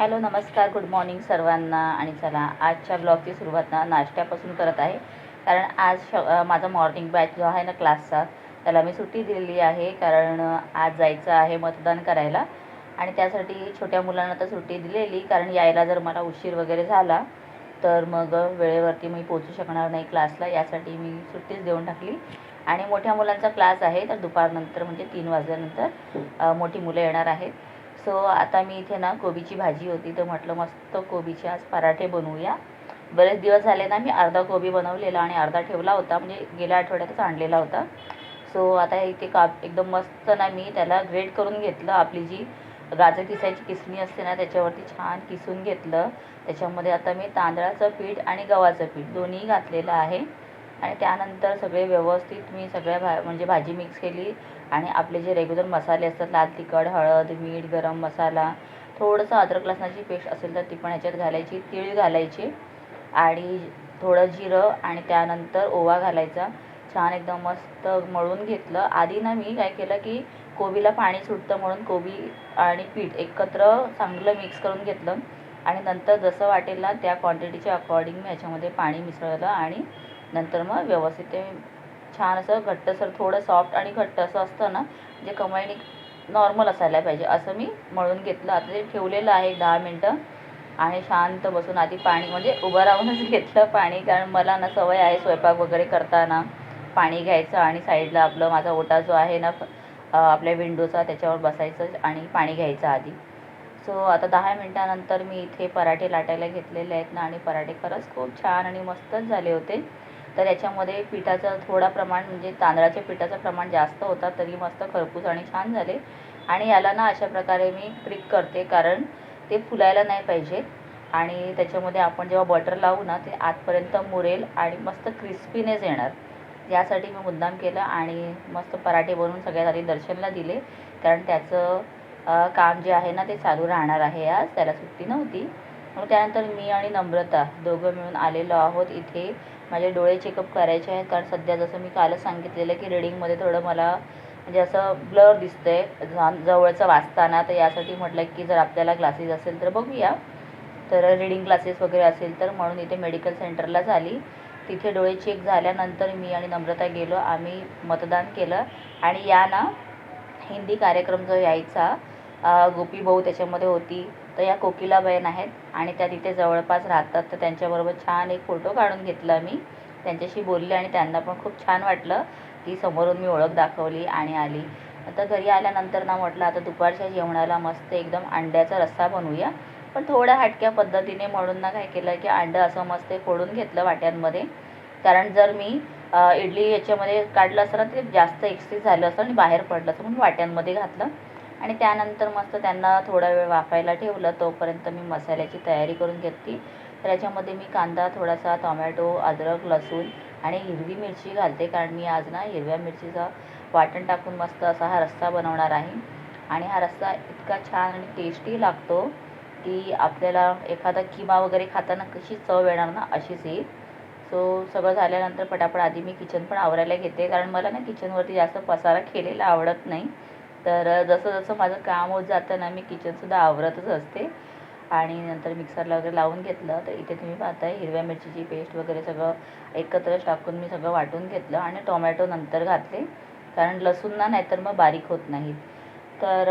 Hello नमस्कार. Good morning सर्वांना. आणि चला आजच्या ब्लॉगची सुरुवात ना नाश्त्यापासून करत आहे. कारण आज श माझा मॉर्निंग बॅच जो आहे ना क्लासचा त्याला मी सुट्टी दिलेली आहे. कारण आज जायचं आहे मतदान करायला. आणि त्यासाठी छोट्या मुलांना तर सुट्टी दिलेली. कारण यायला जर मला उशीर वगैरे झाला तर मग वेळेवरती मी पोचू शकणार नाही क्लासला यासाठी मी सुट्टीच देऊन टाकली. आणि मोठ्या मुलांचा क्लास आहे. तर दुपारनंतर म्हणजे तीन वाजल्यानंतर मोठी मुलं येणार आहेत. सो आता मी इथे ना कोबीची भाजी होती तर म्हटलं मस्त कोबीचे आज पराठे बनवूया. बरेच दिवस झाले ना मी अर्धा कोबी बनवलेला आणि अर्धा ठेवला होता म्हणजे गेल्या आठवड्यातच आणलेला होता. सो आता इथे का एकदम मस्त ना मी त्याला ग्रेट करून घेतलं आपली जी गाजर किसायची किसणी असते ना त्याच्यावरती छान किसून घेतलं. त्याच्यामध्ये आता मी तांदळाचं पीठ आणि गव्हाचं पीठ दोन्ही घातलेलं आहे. आणि त्यानंतर सगळे व्यवस्थित मी सगळ्या भा म्हणजे भाजी मिक्स केली. आणि आपले जे रेग्युलर मसाले असतात लाल तिखट हळद मीठ गरम मसाला थोडंसं अद्रक लसणाची पेस्ट असेल तर ती पण ह्याच्यात घालायची तीळ घालायची. आणि थोडं जिरं आणि त्यानंतर ओवा घालायचा. छान एकदम मस्त मळून घेतलं. आधी ना मी काय केलं की कोबीला पाणी सुटतं म्हणून कोबी आणि पीठ एकत्र चांगलं मिक्स करून घेतलं. आणि नंतर जसं वाटेल ना त्या क्वांटिटीच्या अकॉर्डिंग मी ह्याच्यामध्ये पाणी मिसळलं आणि नंतर मग व्यवस्थित ते छान असं घट्टसर थोडं सॉफ्ट आणि घट्ट असं असतं ना जे कमाईने नॉर्मल असायला पाहिजे. असं मी मळून घेतलं. आता ते ठेवलेलं आहे दहा मिनटं आणि शांत बसून आधी पाणी म्हणजे उभं राहूनच घेतलं पाणी कारण मला ना सवय आहे स्वयंपाक वगैरे करताना पाणी घ्यायचं आणि साईडला आपलं माझा ओटा जो आहे ना आपल्या विंडोचा त्याच्यावर बसायचं आणि पाणी घ्यायचं आधी. सो आता दहा मिनटानंतर मी इथे पराठे लाटायला घेतलेले आहेत ना आणि पराठे खरंच खूप छान आणि मस्तच झाले होते. तर याच्यामध्ये पिठाचं थोडा प्रमाण म्हणजे तांदळाच्या पिठाचं प्रमाण जास्त होता तरी मस्त खरपूस आणि छान झाले. आणि याला ना अशा प्रकारे मी ट्रिक करते कारण ते फुलायला नाही पाहिजे. आणि त्याच्यामध्ये आपण जेव्हा बटर लावू ना ते आतपर्यंत मुरेल आणि मस्त क्रिस्पीनेस येणार. यासाठी मी मुद्दाम केलं आणि मस्त पराठे बनवून सगळ्यात आधी दर्शनला दिले. कारण त्याचं काम जे आहे ना ते चालू राहणार आहे आज. त्याला सुट्टी नव्हती. मग त्यानंतर मी आणि नम्रता दोघं मिळून आलेलो आहोत इथे. माझे डोळे चेकअप करायचे आहेत. कारण सध्या जसं मी कालच सांगितलेलं की रिडिंगमध्ये थोडं मला म्हणजे असं ब्लर दिसतंय. जा- जवळचं वाचताना तर यासाठी म्हटलं की जर आपल्याला क्लासेस असेल तर बघूया. तर रिडिंग क्लासेस वगैरे असेल तर म्हणून इथे मेडिकल सेंटरला झाली. तिथे डोळे चेक झाल्यानंतर मी आणि नम्रता गेलो. आम्ही मतदान केलं. आणि या ना हिंदी कार्यक्रम जो यायचा गोपी भाऊ त्याच्यामध्ये होती. तर या कोकिलाबेन आहेत आणि त्या तिथे जवळपास राहतात. तर त्यांच्याबरोबर छान एक फोटो काढून घेतला मी. त्यांच्याशी बोलले आणि त्यांना पण खूप छान वाटलं की समोरून मी ओळख दाखवली आणि आली. आता घरी आल्यानंतर ना म्हटलं आता दुपारच्या जेवणाला मस्त एकदम अंड्याचा रस्सा बनवूया. पण थोड्या हटक्या पद्धतीने म्हणून ना काय केलं की अंडं असं मस्त फोडून घेतलं वाट्यांमध्ये. कारण जर मी इडली याच्यामध्ये काढलं असतं ना ते जास्त एक्ससीज झालं असतं आणि बाहेर पडलं असतं म्हणून वाट्यांमध्ये घातलं. आणि त्यानंतर मस्त त्यांना थोडा वेळ वाफायला ठेवलं तोपर्यंत मी मसाल्याची तयारी करून घेतली. तर याच्यामध्ये मी कांदा थोडासा टोमॅटो अद्रक लसूण आणि हिरवी मिरची घालते. कारण मी आज ना हिरव्या मिरचीचं वाटण टाकून मस्त असा हा रस्सा बनवणार आहे. आणि हा रस्सा इतका छान आणि टेस्टी लागतो की आपल्याला एखादा किमा वगैरे खाताना कशी चव येणार ना अशीच येईल. सो सगळं झाल्यानंतर पटापट आधी मी किचन पण आवरायला घेते. कारण मला ना किचनवरती जास्त पसारा केलेला आवडत नाही. तर जसं जसं माझं काम होत जातं ना मी किचनसुद्धा आवरतच असते. आणि नंतर मिक्सरला वगैरे लावून घेतलं तर इथे तुम्ही पाहताय हिरव्या मिरचीची पेस्ट वगैरे सगळं एकत्र टाकून मी सगळं वाटून घेतलं आणि टोमॅटो नंतर घातले. कारण लसूण ना नाहीतर मग बारीक होत नाहीत. तर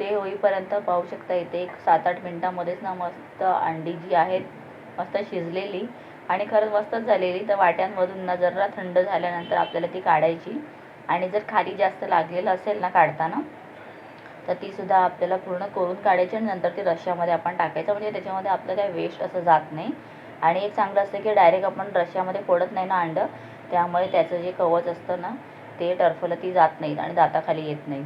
ते होईपर्यंत पाहू शकता इथे एक सात आठ मिनटामध्येच ना मस्त अंडी जी आहेत मस्त शिजलेली. आणि खरंच मस्तच झालेली. तर वाट्यांमधून ना जरा थंड झाल्यानंतर आपल्याला ती काढायची. आणि जर खाली जास्त लागलेलं असेल ना काढताना तर तीसुद्धा आपल्याला पूर्ण करून काढायची आणि नंतर ती रश्श्यामध्ये आपण टाकायचं. म्हणजे त्याच्यामध्ये आपलं काही वेस्ट असं जात नाही. आणि एक चांगलं असतं की डायरेक्ट आपण रश्श्यामध्ये फोडत नाही ना अंडं त्यामुळे त्याचं जे कवच असतं ना ते टर्फलं ती जात नाही आणि दाताखाली येत नाही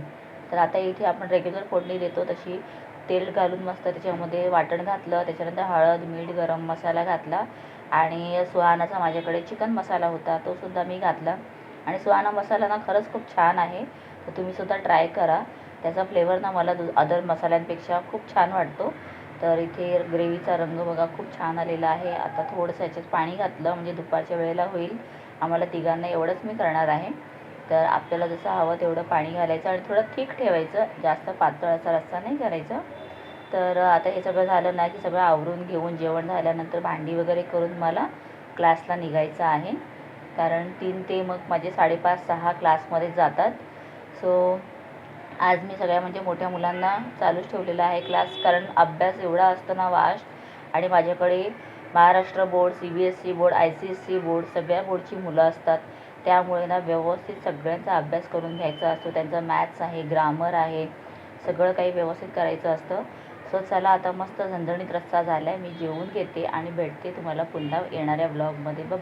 तर आता इथे आपण रेग्युलर फोडणी देतो तशी तेल घालून मस्त त्याच्यामध्ये वाटण घातलं त्याच्यानंतर हळद मीठ गरम मसाला घातला. आणि सुहानाचा माझ्याकडे चिकन मसाला होता तो सुद्धा मी घातला. आणि सुहाना मसाला ना खरंच खूप छान आहे. तर तुम्हीसुद्धा ट्राय करा. त्याचा फ्लेवर ना मला दु अदर मसाल्यांपेक्षा खूप छान वाटतो. तर इथे ग्रेव्हीचा रंग बघा खूप छान आलेला आहे. आता थोडंसं याच्यात पाणी घातलं म्हणजे दुपारच्या वेळेला होईल. आम्हाला तिघांना एवढंच मी करणार आहे. तर आपल्याला जसं हवं तेवढं पाणी घालायचं आणि थोडं थिक ठेवायचं. जास्त पातळ असा रस्सा नाही करायचा. तर आता हे सगळं झालं ना की सगळं आवरून घेऊन जेवण झाल्यानंतर भांडी वगैरे करून मला क्लासला निघायचं आहे. कारण तीन ते मग माझे साडेपाच सहा क्लासमध्ये जातात. सो आज मी सगळ्या म्हणजे मोठ्या मुलांना चालूच ठेवलेला आहे क्लास कारण अभ्यास एवढा असतो ना वास्ट. आणि माझ्याकडे Maharashtra board C B S C board I C S C board सगळ्या बोर्डची मुलं असतात. त्यामुळे ना व्यवस्थित सगळ्यांचा अभ्यास करून घ्यायचा असतो. त्यांचं मॅथ्स आहे ग्रामर आहे सगळं काही व्यवस्थित करायचं असतं. सो चला आता मस्त झणझणीत रस्सा झाला आहे मी जेवून घेते आणि भेटते तुम्हाला पुन्हा येणाऱ्या ब्लॉगमध्ये बाय